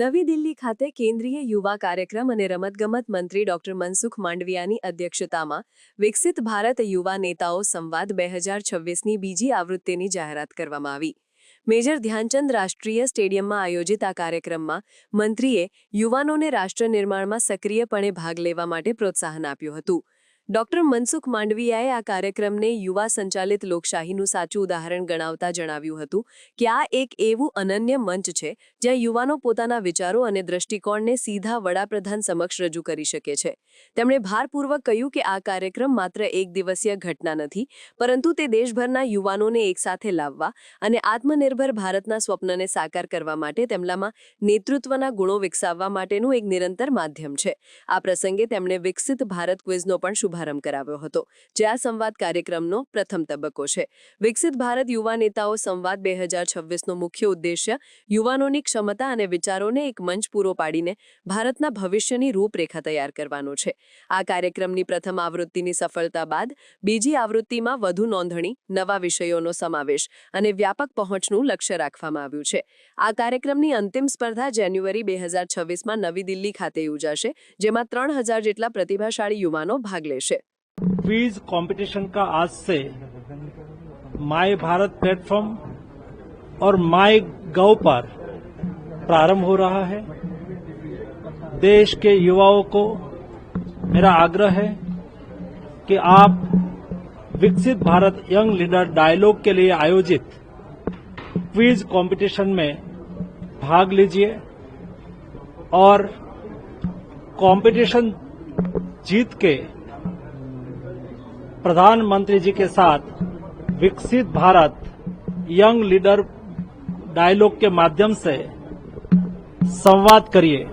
નવી દિલ્હી ખાતે કેન્દ્રીય યુવા કાર્યક્રમ અને રમતગમત મંત્રી ડોક્ટર મનસુખ માંડવિયાની અધ્યક્ષતામાં વિકસિત ભારત યુવા નેતાઓ સંવાદ બે હજાર છવ્વીસની બીજી આવૃત્તિની જાહેરાત કરવામાં આવી. મેજર ધ્યાનચંદ રાષ્ટ્રીય સ્ટેડિયમમાં આયોજિત આ કાર્યક્રમમાં મંત્રીએ યુવાનોને રાષ્ટ્ર નિર્માણમાં સક્રિયપણે ભાગ લેવા માટે પ્રોત્સાહન આપ્યું હતું. ડોક્ટર મનસુખ માંડવિયાએ આ કાર્યક્રમને યુવા સંચાલિત લોકશાહીનું સાચું ઉદાહરણ ગણાવતા જણાવ્યું હતું કે આ એક એવું અનન્ય મંચ છે જ્યાં યુવાનો પોતાના વિચારો અને દ્રષ્ટિકોણને સીધા વડાપ્રધાન સમક્ષ રજૂ કરી શકે છે. તેમણે ભારપૂર્વક કહ્યું કે આ કાર્યક્રમ માત્ર એક દિવસીય ઘટના નથી, પરંતુ તે દેશભરના યુવાનોને એકસાથે લાવવા અને આત્મનિર્ભર ભારતના સ્વપ્નને સાકાર કરવા માટે તેમનામાં નેતૃત્વના ગુણો વિકસાવવા માટેનું એક નિરંતર માધ્યમ છે. આ પ્રસંગે તેમણે વિકસિત ભારત ક્વિઝનો પણ શુભારંભ કરાવ્યો હતો, જે આ સંવાદ કાર્યક્રમનો પ્રથમ તબક્કો છે. વિકસિત ભારત યુવા નેતાઓ સંવાદ બે હજાર છવ્વીસનો મુખ્ય ઉદ્દેશ્ય યુવાનોની ક્ષમતા અને વિચારોને એક મંચ પૂરો પાડીને ભારતના ભવિષ્યની રૂપરેખા તૈયાર કરવાનો છે. આ કાર્યક્રમની પ્રથમ આવૃત્તિની સફળતા બાદ બીજી આવૃત્તિમાં વધુ નોંધણી, નવા વિષયોનો સમાવેશ અને વ્યાપક પહોંચનું લક્ષ્ય રાખવામાં આવ્યું છે. આ કાર્યક્રમની અંતિમ સ્પર્ધા જાન્યુઆરી બે હજાર છવ્વીસમાં નવી દિલ્હી ખાતે યોજાશે, જેમાં ત્રણ હજાર જેટલા પ્રતિભાશાળી યુવાનો ભાગ લેશે. क्विज कंपटीशन का आज से माय भारत प्लेटफॉर्म और माय गव पर प्रारंभ हो रहा है। देश के युवाओं को मेरा आग्रह है कि आप विकसित भारत यंग लीडर डायलॉग के लिए आयोजित क्विज कंपटीशन में भाग लीजिए और कंपटीशन जीत के प्रधानमंत्री जी के साथ विकसित भारत यंग लीडर डायलॉग के माध्यम से संवाद करिए